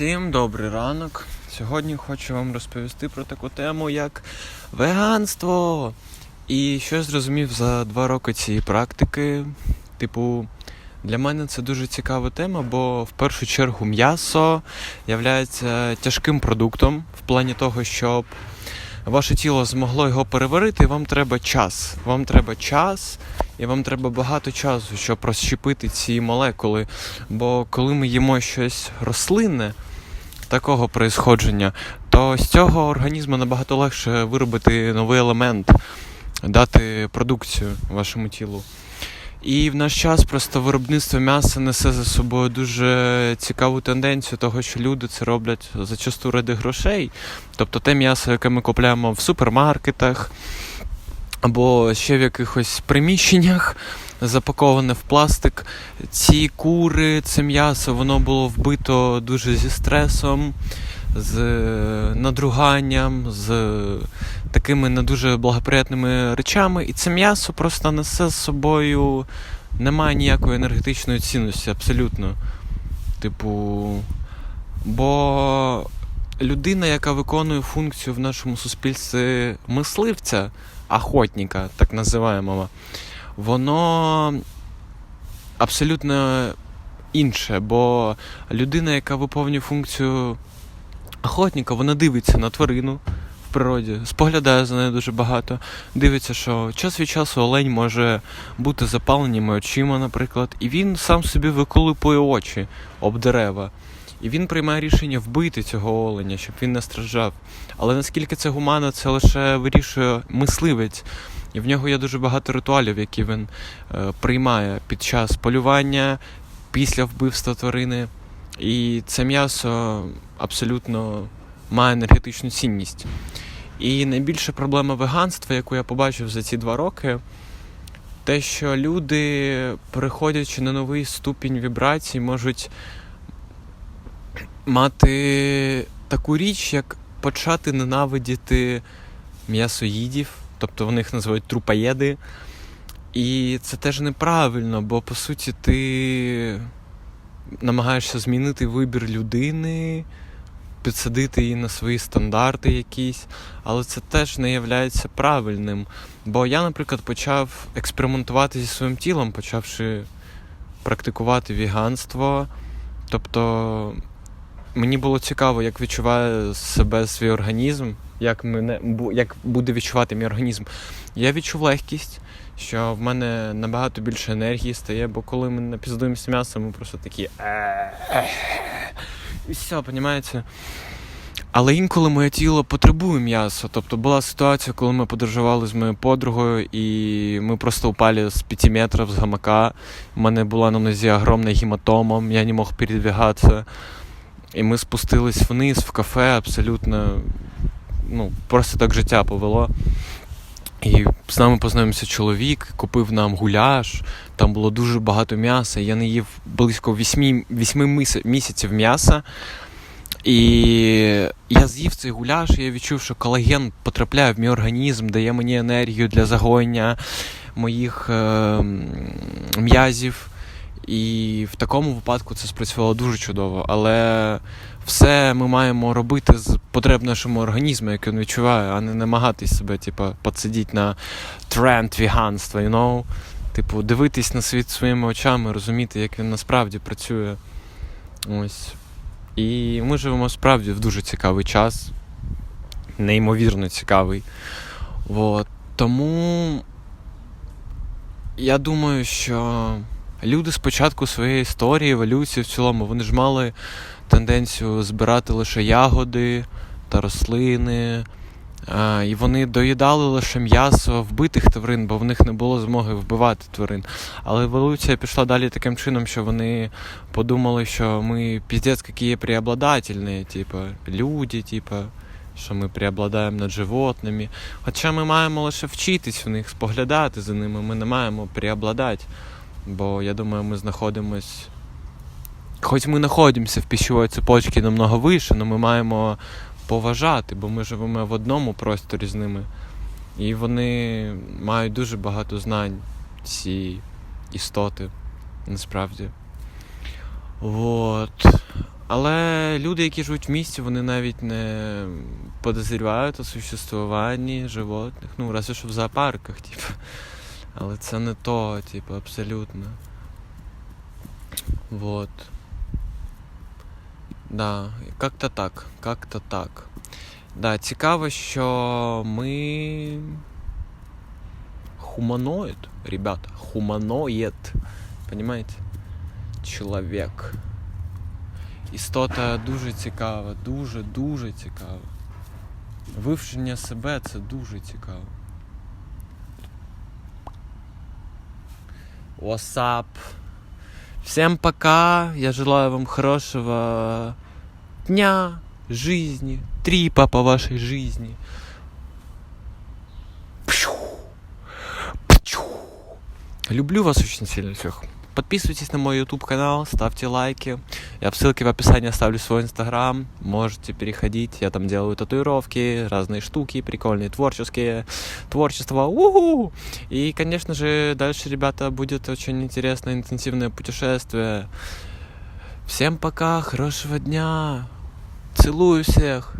Всім добрий ранок. Сьогодні хочу вам розповісти про таку тему, як веганство. І що я зрозумів за два роки цієї практики. Типу, для мене це дуже цікава тема, бо в першу чергу м'ясо є тяжким продуктом в плані того, щоб ваше тіло змогло його переварити, і вам треба час. Вам треба час, і вам треба багато часу, щоб розщепити ці молекули. Бо коли ми їмо щось рослинне такого происходження, то з цього організму набагато легше виробити новий елемент, дати продукцію вашому тілу. І в наш час просто виробництво м'яса несе за собою дуже цікаву тенденцію того, що люди це роблять зачасту ради грошей. Тобто те м'ясо, яке ми купляємо в супермаркетах або ще в якихось приміщеннях, запаковане в пластик. Ці кури, це м'ясо, воно було вбито дуже зі стресом, з надруганням, з такими не дуже благоприятними речами. І це м'ясо просто несе з собою, немає ніякої енергетичної цінності, абсолютно. Типу, бо людина, яка виконує функцію в нашому суспільстві мисливця, охотника, так називаємо, воно абсолютно інше, бо людина, яка виповнює функцію охотника, вона дивиться на тварину природі, споглядає за нею дуже багато. Дивиться, що час від часу олень може бути запаленими очима, наприклад, і він сам собі виколупує очі об дерева. І він приймає рішення вбити цього оленя, щоб він не страждав. Але наскільки це гуманно, це лише вирішує мисливець. І в нього є дуже багато ритуалів, які він е, приймає під час полювання, після вбивства тварини. І це м'ясо абсолютно має енергетичну цінність. І найбільша проблема веганства, яку я побачив за ці два роки, те, що люди, переходячи на новий ступінь вібрацій, можуть мати таку річ, як почати ненавидіти м'ясоїдів, тобто вони їх називають трупоєди. І це теж неправильно, бо по суті ти намагаєшся змінити вибір людини, підсадити її на свої стандарти якісь, але це теж не є правильним. Бо я, наприклад, почав експериментувати зі своїм тілом, почавши практикувати віганство. Тобто мені було цікаво, як відчуває себе свій організм, як мене як буде відчувати мій організм. Я відчув легкість, що в мене набагато більше енергії стає, бо коли ми напіздуємося м'ясом, ми просто такі. І все, розумієте? Але інколи моє тіло потребує м'яса. Тобто була ситуація, коли ми подорожували з моєю подругою, і ми просто упали з 5 метрів з гамака. У мене була на нозі огромна гематома, я не мог передвигатися. І ми спустились вниз в кафе, абсолютно ну, просто так життя повело. І з нами познайомився чоловік, купив нам гуляш, там було дуже багато м'яса. Я не їв близько 8, 8 місяців м'яса. І я з'їв цей гуляш, і я відчув, що колаген потрапляє в мій організм, дає мені енергію для загоєння моїх е, м'язів. І в такому випадку це спрацювало дуже чудово. Але все ми маємо робити з потреб нашому організму, який він відчуває, а не намагатись себе, типу, подсидіти на тренд віганства, you know? Типу, дивитись на світ своїми очами, розуміти, як він насправді працює. Ось. І ми живемо справді в дуже цікавий час, неймовірно цікавий. От. Тому я думаю, що люди спочатку своєї історії, еволюції в цілому, вони ж мали тенденцію збирати лише ягоди та рослини. А, і вони доїдали лише м'ясо вбитих тварин, бо в них не було змоги вбивати тварин. Але еволюція пішла далі таким чином, що вони подумали, що ми піздець, які є преобладательні, типу, люди, типу, що ми преобладаємо над животними. Хоча ми маємо лише вчитись в них, споглядати за ними, ми не маємо преобладати. Бо я думаю, ми знаходимось. Хоч ми знаходимося в пищовій цепочці намного вище, але ми маємо поважати, бо ми живемо в одному просторі з ними. І вони мають дуже багато знань, ці істоти, насправді. От. Але люди, які живуть в місті, вони навіть не подозрівають у существуванні животних. Ну, разве що в зоопарках, типу. Але це не то, типу, абсолютно. Вот. Да, как-то так, как-то так. Да, цікаво, що ми хуманоид, ребята, хуманоид. Понимаете? Чоловік. Істота дуже цікава, дуже, дуже цікава. Вивчення себе це дуже цікаво. What's up? Всем пока. Я желаю вам хорошего дня, жизни, трипа по вашей жизни. Люблю вас очень сильно всех. Подписывайтесь на мой YouTube канал, ставьте лайки. Я в ссылке в описании оставлю свой инстаграм. Можете переходить. Я там делаю татуировки, разные штуки, прикольные, творческие. Творчество. Уху! И, конечно же, дальше, ребята, будет очень интересное, интенсивное путешествие. Всем пока, хорошего дня. Целую всех.